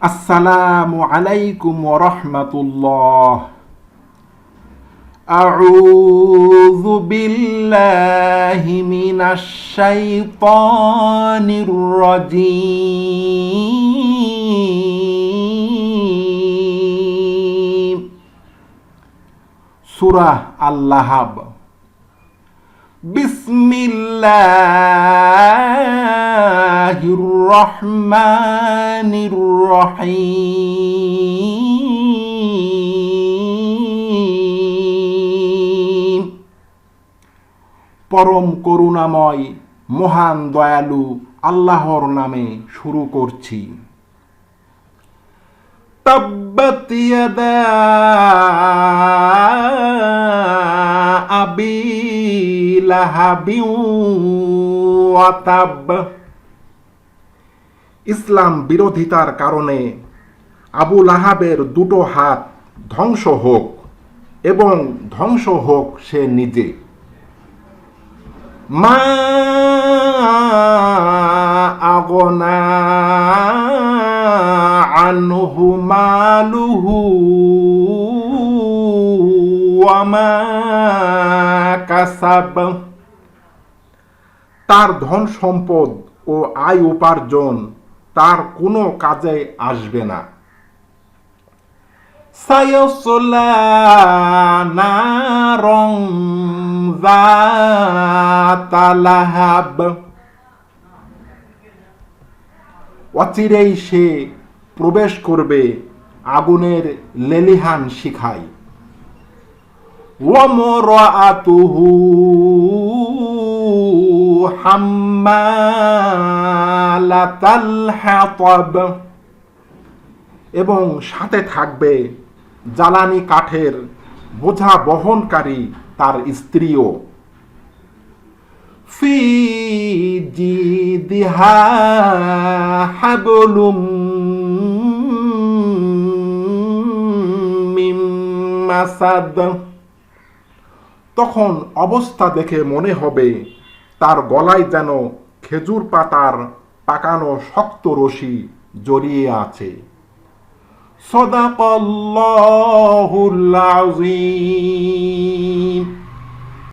আসসালামু আলাইকুম ওরহমতুল্লাহ أعوذ بالله من الشيطان الرجيم سورة اللهب بسم الله الرحمن الرحيم পরম করুণাময় মহান দয়ালু আল্লাহর নামে শুরু করছি। ইয়াদা আবি ওয়া তাব ইসলাম বিরোধিতার কারণে আবু লাহাবের দুটো হাত ধ্বংস হোক এবং ধ্বংস হোক সে নিজে। মা আগনা আনহু মালুহু কাসাব। তার ধন সম্পদ ও আয় উপার্জন তার কোনো কাজে আসবে না। অচিরেই সে প্রবেশ করবে আগুনের লেলিহান শিখায়। ওমরাতুহু হাম্মালাতাল এবং সাথে থাকবে জ্বালানি কাঠের বোঝা বহনকারী তার স্ত্রীও। ফি জিদিহা হাবলুম তখন অবস্থা দেখে মনে হবে তার গলায় যেন খেজুর পাতার পাকানো শক্ত রশি জড়িয়ে আছে। সদাকল্লাহুল আযীম।